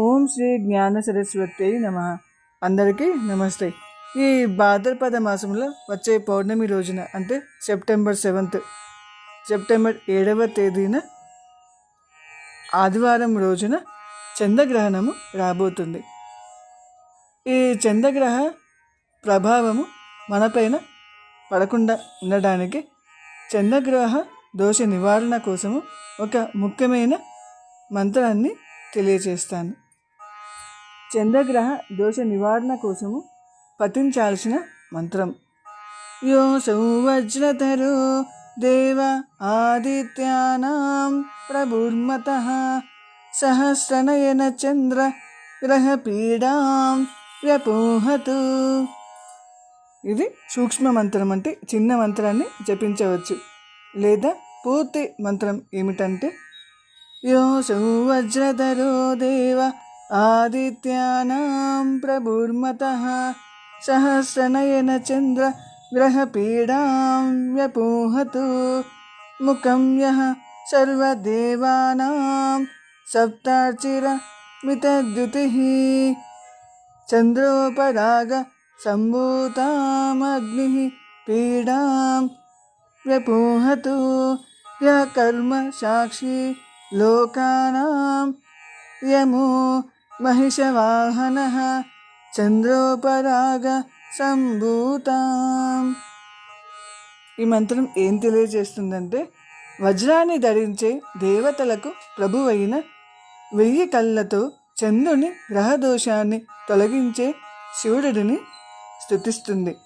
ఓం శ్రీ జ్ఞాన సరస్వతి నమ. అందరికీ నమస్తే. ఈ భాద్రపద మాసంలో వచ్చే పౌర్ణమి రోజున అంటే సెప్టెంబర్ సెవెంత్ సెప్టెంబర్ ఏడవ తేదీన ఆదివారం రోజున చంద్రగ్రహణము రాబోతుంది. ఈ చంద్రగ్రహ ప్రభావము మనపైన పడకుండా ఉండడానికి చంద్రగ్రహ దోష నివారణ కోసము ఒక ముఖ్యమైన మంత్రాన్ని తెలియజేస్తాను చంద్రగ్రహ దోష నివారణ కోసము పఠించాల్సిన మంత్రం. యో సౌవజ్రతరో దేవ ఆదిత్యానాం ప్రభుర్మత సహస్రనయన చంద్ర గ్రహ పీడాం వ్యపోహతు. ఇది సూక్ష్మ మంత్రం అంటే చిన్న మంత్రాన్ని జపించవచ్చు. లేదా పూర్తి మంత్రం ఏమిటంటే యో సౌవజ్రధరో దేవ आदित्यानां प्रभुर्मतः सहस्रनयनचन्द्र ग्रहपीडां व्यपूहतु। मुखं यः सर्वदेवानां सप्तार्चिरमितद्युतिः। चन्द्रोपरागसम्भूतामग्निः पीडां व्यपूहतु। यः कर्मसाक्षी लोकानां यमो మహిషవాహన చంద్రోపరాగ సంభూతాం. ఈ మంత్రం ఏం తెలియజేస్తుందంటే వజ్రాన్ని ధరించే దేవతలకు ప్రభువైన వెయ్యి కళ్ళతో చంద్రుని గ్రహదోషాన్ని తొలగించే శివుడిని స్థుతిస్తుంది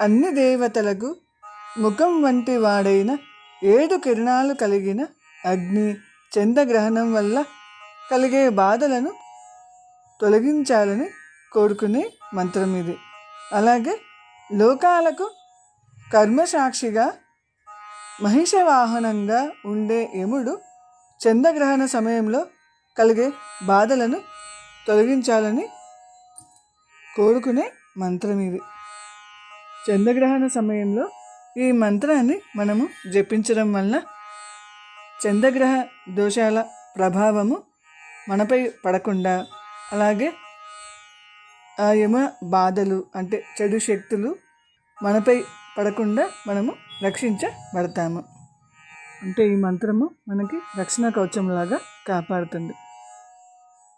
అన్ని దేవతలకు ముఖం వంటి వాడైన ఏడు కిరణాలు కలిగిన అగ్ని చంద్రగ్రహణం వల్ల కలిగే బాధలను తొలగించాలని కోరుకునే మంత్రం ఇది. అలాగే లోకాలకు కర్మసాక్షిగా మహిషవాహనంగా ఉండే యముడు చంద్రగ్రహణ సమయంలో కలిగే బాధలను తొలగించాలని కోరుకునే మంత్రం ఇది. చంద్రగ్రహణ సమయంలో ఈ మంత్రాన్ని మనము జపించడం వల్ల చంద్రగ్రహ దోషాల ప్రభావము మనపై పడకుండా అలాగే ఆ యమ బాధలు అంటే చెడు శక్తులు మనపై పడకుండా మనము రక్షించబడతాము. అంటే ఈ మంత్రము మనకి రక్షణ కవచంలాగా కాపాడుతుంది.